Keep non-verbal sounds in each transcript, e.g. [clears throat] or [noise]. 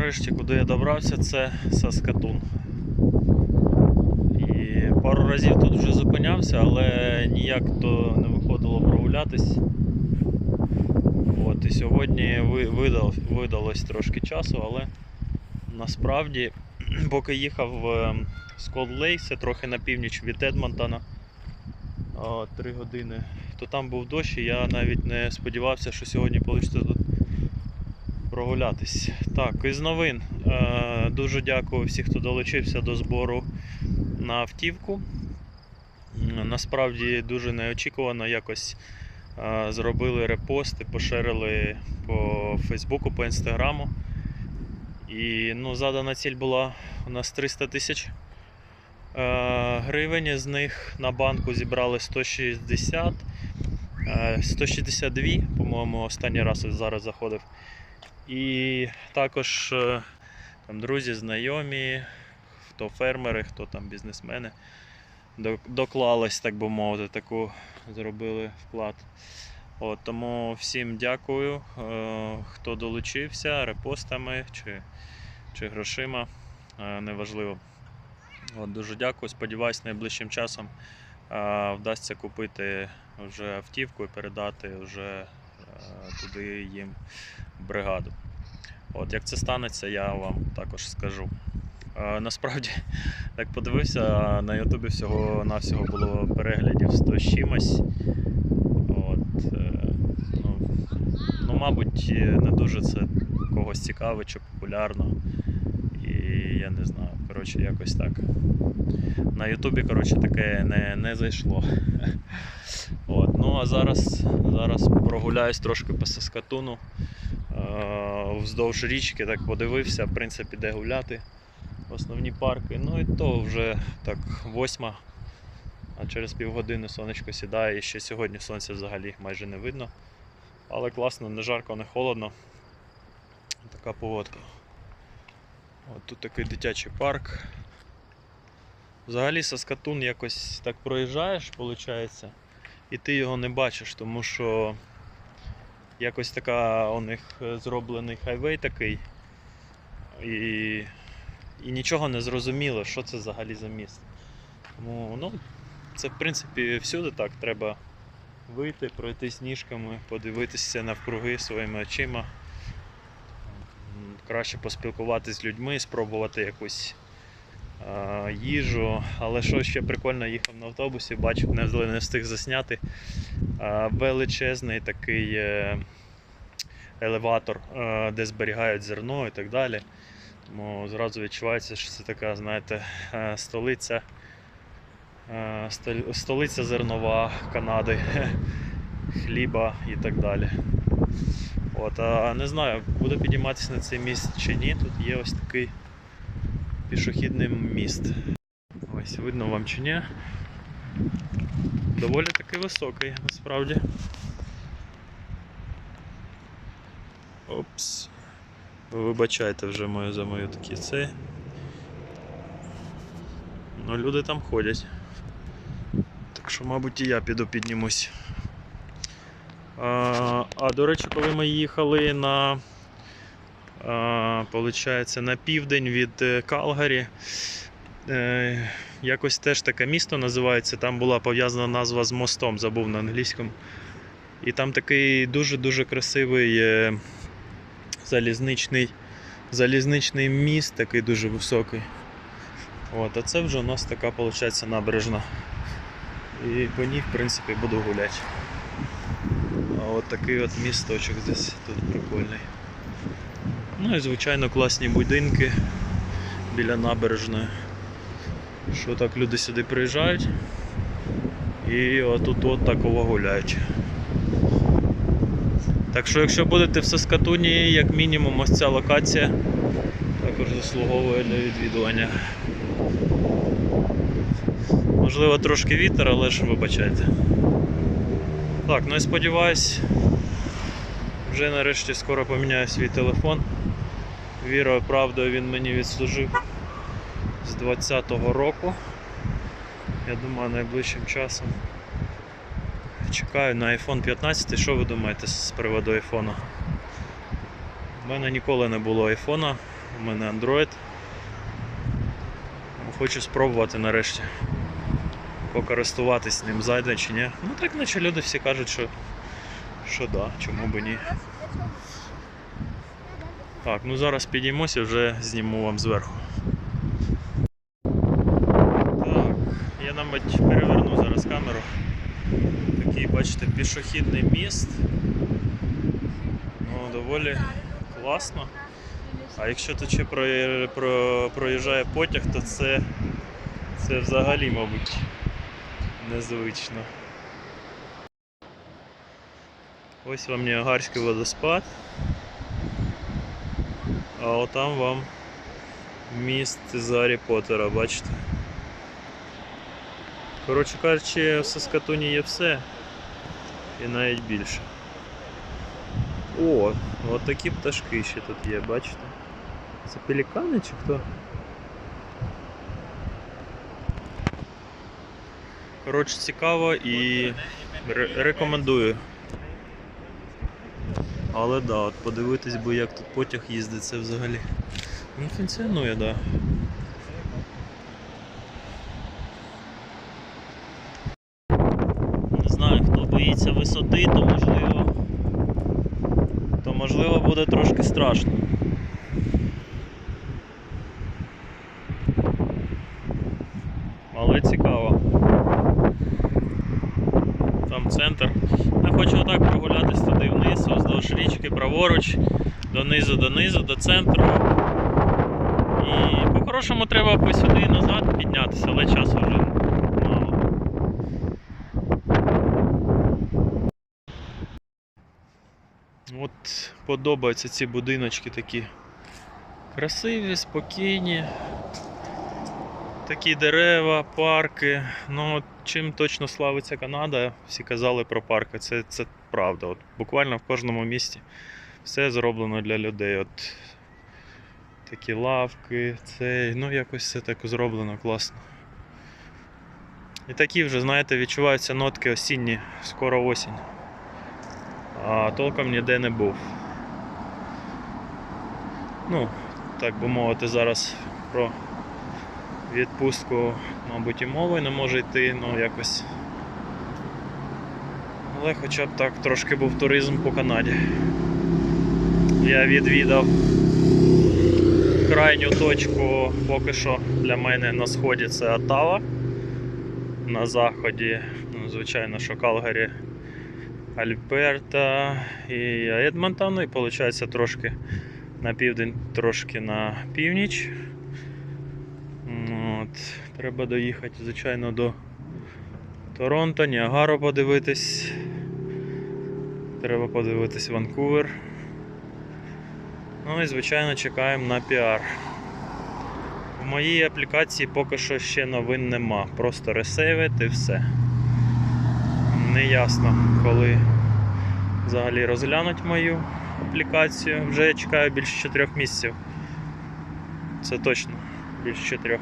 нарешті, куди я добрався, це Саскатун. І пару разів тут вже зупинявся, але ніяк то не виходило прогулятись. От, і сьогодні ви- видав, видалось трошки часу, але насправді, [clears throat] поки їхав в Сколд Лейк, це трохи на північ від Едмонтона, 3 години, то там був дощ, і я навіть не сподівався, що сьогодні вийде тут прогулятись. Так, із новин. Е, Дуже дякую всім, хто долучився до збору на автівку. Насправді дуже неочікувано якось е, зробили репости, поширили по Фейсбуку, по Інстаграму. І ну, задана ціль була у нас 300 тисяч е, гривень. З них на банку зібрали 160, е, 162, по-моєму, останній раз зараз заходив. І також е, там друзі, знайомі, хто фермери, хто там бізнесмени, доклались, так би мовити, таку зробили вклад. От, тому всім дякую, е, хто долучився репостами чи, чи грошима, е, неважливо. От, дуже дякую. Сподіваюсь, найближчим часом вдасться купити вже автівку і передати вже туди їм бригаду. От, як це станеться, я вам також скажу. Насправді, [laughs] так подивився, на Ютубі всього навсього було переглядів 100 з чимось. От, е, ну, ну, мабуть, не дуже це когось цікавить чи популярно. І я не знаю, коротше, якось так. На Ютубі, коротше, таке не, не зайшло. [laughs] От, ну а зараз, зараз прогуляюсь трошки по Саскатуну. Е, Вздовж річки так подивився, в принципі, де гуляти. Основні парки. Ну і то вже так восьма, а через півгодини сонечко сідає і ще сьогодні сонця взагалі майже не видно. Але класно, не жарко, не холодно. Така погодка. От тут такий дитячий парк. Взагалі Саскатун якось так проїжджаєш, виходить, і ти його не бачиш, тому що якось така у них е, зроблений хайвей такий. І, і нічого не зрозуміло, що це взагалі за місце. Тому ну, це в принципі всюди так. Треба вийти, пройти ніжками, подивитися навкруги своїми очима. Краще поспілкуватися з людьми, спробувати якусь їжу. Але що ще прикольно, їхав на автобусі, бачив, не, встиг засняти. е, величезний такий е, елеватор, е, де зберігають зерно і так далі. Тому зразу відчувається, що це така, знаєте, е, столиця, е, столиця зернова Канади, [laughs] хліба і так далі. От, а не знаю, буду підійматися на цей міст чи ні. Тут є ось такий пішохідний міст. Ось видно вам чи ні. Доволі таки високий, насправді. Опс. Ви вибачайте вже мою за мою такі це. Ну, люди там ходять. Так що, мабуть, і я піду піднімусь. А, а до речі, коли ми їхали на, получається, на південь від е, Калгарі, е, якось теж таке місто називається. Там була пов'язана назва з мостом, забув на англійському. І там такий дуже-дуже красивий е, залізничний, залізничний міст, такий дуже високий. От, а це вже у нас така, виходить, набережна. І по ній, в принципі, буду гуляти. А от такий от місточок десь тут прикольний. Ну і звичайно класні будинки біля набережної. Що так люди сюди приїжджають і отут от такого гуляють. Так що, якщо будете в Саскатуні, як мінімум, ось ця локація також заслуговує для відвідування. Можливо, трошки вітер, але ж вибачайте. Так, ну і сподіваюсь, вже нарешті скоро поміняю свій телефон. Вірою, правдою він мені відслужив з 20-го року. Я думаю, найближчим часом. Чекаю на iPhone 15. Що ви думаєте з приводу iPhone? У мене ніколи не було iPhone. У мене Android. Хочу спробувати нарешті покористуватись ним зайде чи ні. Ну так наче люди всі кажуть, що, що да, чому би ні. Так, ну зараз підіймося, вже зніму вам зверху. Так, я мабуть переверну зараз камеру. Такий, бачите, пішохідний міст. Ну, доволі класно. А якщо тут ще про, про, проїжджає потяг, то це, це взагалі, мабуть, незвично. Ось вам Ніагарський водоспад. А отам вам міст з Поттера, бачите? Коротше кажучи, в Саскатуні є все. І навіть більше. О, от такі пташки ще тут є, бачите? Це пелікани чи хто? Коротше, цікаво і ре- рекомендую. Але да, от подивитись, бо як тут потяг їздить, це взагалі. Він функціонує, да. Не знаю, хто боїться висоти, то можливо. То можливо буде трошки страшно. Але цікаво. Там центр. Я хочу отак прогулятись туди вниз, вздовж праворуч, донизу, донизу, до центру. І по-хорошому треба по сюди і назад піднятися, але часу вже мало. От подобаються ці будиночки такі красиві, спокійні. Такі дерева, парки. Ну, чим точно славиться Канада, всі казали про парки. Це, це правда. От буквально в кожному місті все зроблено для людей. От такі лавки, це, ну якось все так зроблено класно. І такі вже, знаєте, відчуваються нотки осінні, скоро осінь. А толком ніде не був. Ну, так би мовити, зараз про відпустку, мабуть, і мови не може йти, ну якось. Але хоча б так трошки був туризм по Канаді. Я відвідав крайню точку поки що для мене на сході це Оттава. На заході, ну, звичайно, що Калгарі, Альберта і Едмонтон, ну і виходить трошки на південь, трошки на північ. Ну, От, треба доїхати, звичайно, до Торонто, Ніагару подивитись. Треба подивитись Ванкувер. Ну і звичайно чекаємо на піар. В моїй аплікації поки що ще новин нема. Просто ресейвит і все. Не ясно, коли взагалі розглянуть мою аплікацію. Вже я чекаю більше 4 місяців. Це точно, більше 4.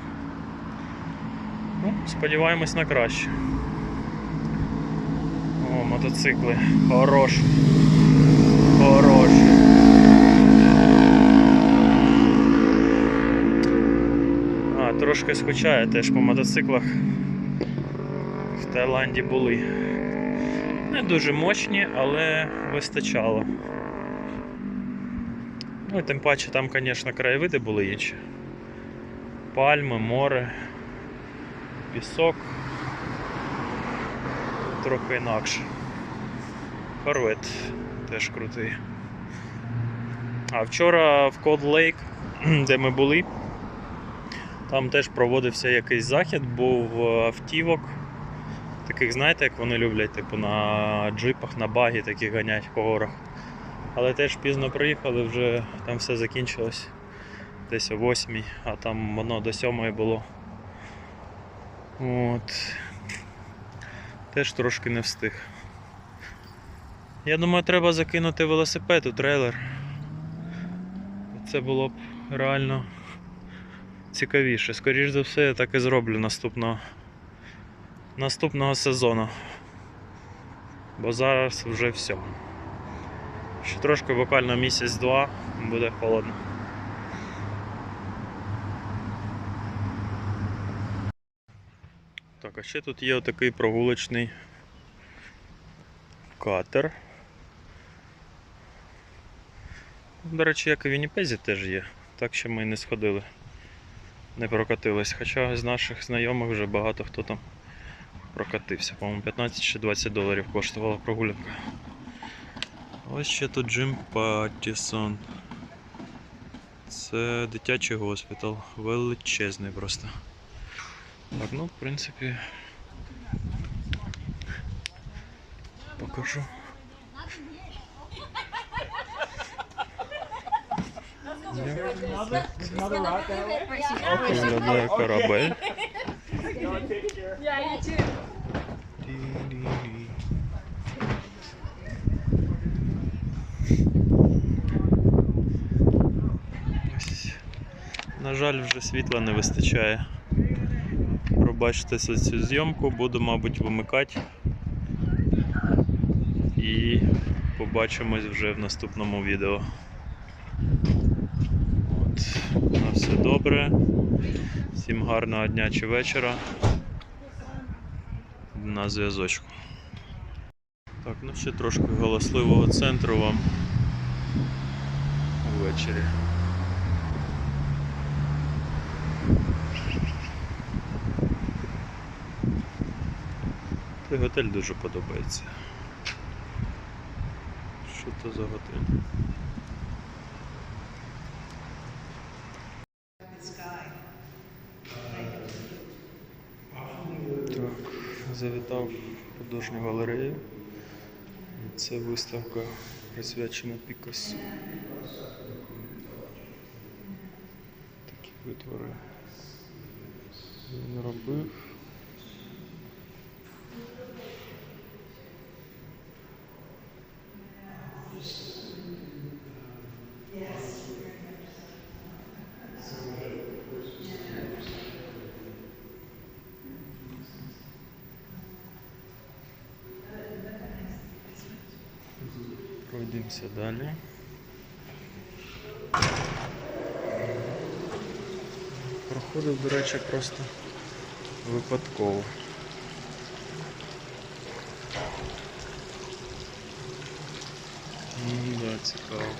Ну, сподіваємось на краще. О, мотоцикли. Хороші. Хороші. Трошки скучаю теж по мотоциклах. В Таїланді були. Не дуже мощні, але вистачало. Ну і тим паче там, звісно, краєвиди були інші. Пальми, море, пісок. Трохи інакше. Корвет теж крутий. А вчора в Cold Lake, [clears throat] де ми були, там теж проводився якийсь захід, був е, автівок. Таких, знаєте, як вони люблять, типу на джипах, на багі таких ганять по горах. Але теж пізно приїхали, вже там все закінчилось десь о 8, а там воно до 7 було. От. Теж трошки не встиг. Я думаю, треба закинути велосипед у трейлер. Це було б реально цікавіше. Скоріше за все, я так і зроблю наступного наступного сезону. Бо зараз вже все. Ще трошки буквально місяць-два буде холодно. Так, а ще тут є отакий прогулочний катер. До речі, як і в Вінніпезі теж є, так ще ми і не сходили не прокатились. Хоча з наших знайомих вже багато хто там прокатився. По-моєму, 15 чи 20 доларів коштувала прогулянка. Ось ще тут Джим Паттісон. Це дитячий госпіталь. Величезний просто. Так, ну, в принципі. Покажу. Виглядає корабель. На жаль, вже світла не вистачає. Пробачте цю зйомку, буду, мабуть, вимикати. І побачимось вже в наступному відео. На все добре. Всім гарного дня чи вечора на зв'язочку. Так, ну ще трошки галасливого центру вам ввечері. Цей готель дуже подобається. Що то за готель? Так, завітав в художню галерею. Це виставка присвячена пікасу. Такі витвори він робив. Пройдемося далі. Проходив, до речі, просто випадково. Ну, да, цікаво.